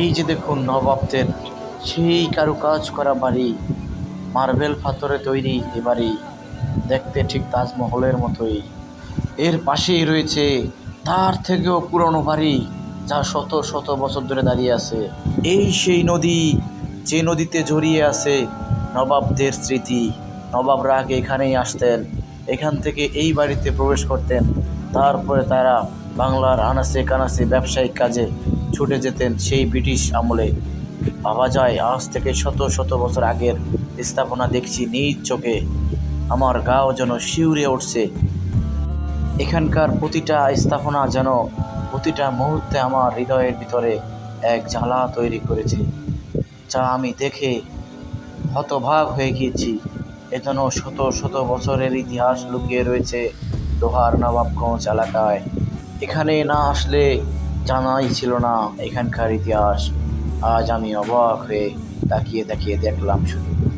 এই যে দেখুন নবাবদের, সেই কারুকাজ করা বাড়ি, মার্বেল পাথরে তৈরি এ বাড়ি, দেখতে ঠিক তাজমহলের মতোই। এর পাশেই রয়েছে তার থেকেও পুরনো বাড়ি, যা শত শত বছর ধরে দাঁড়িয়ে আছে। এই সেই নদী, যে নদীতে জড়িয়ে আছে নবাবদের স্মৃতি। নবাবরা আগে এখানেই আসতেন, এখান থেকে এই বাড়িতে প্রবেশ করতেন। তারপরে তারা বাংলার আনাচে কানাচে ব্যবসায়িক কাজে ছুটে যেতেন সেই ব্রিটিশ আমলে। ভাবা যায় আজ থেকে শত শত বছর আগের স্থাপনা দেখছি নিজ চোখে। আমার গাও যেন শিউরে উঠছে। এখানকার প্রতিটা স্থাপনা যেন প্রতিটা মুহূর্তে আমার হৃদয়ের ভিতরে এক জ্বালা তৈরি করেছে, যা আমি দেখে হতভাগ হয়ে গিয়েছি। এ যেন শত শত বছরের ইতিহাস লুকিয়ে রয়েছে লোহার নবাবগঞ্জ এলাকায়। এখানে না আসলে জানাই ছিল না এখানকার ইতিহাস। আজ আমি অবাক হয়ে তাকিয়ে তাকিয়ে দেখলাম শুধু।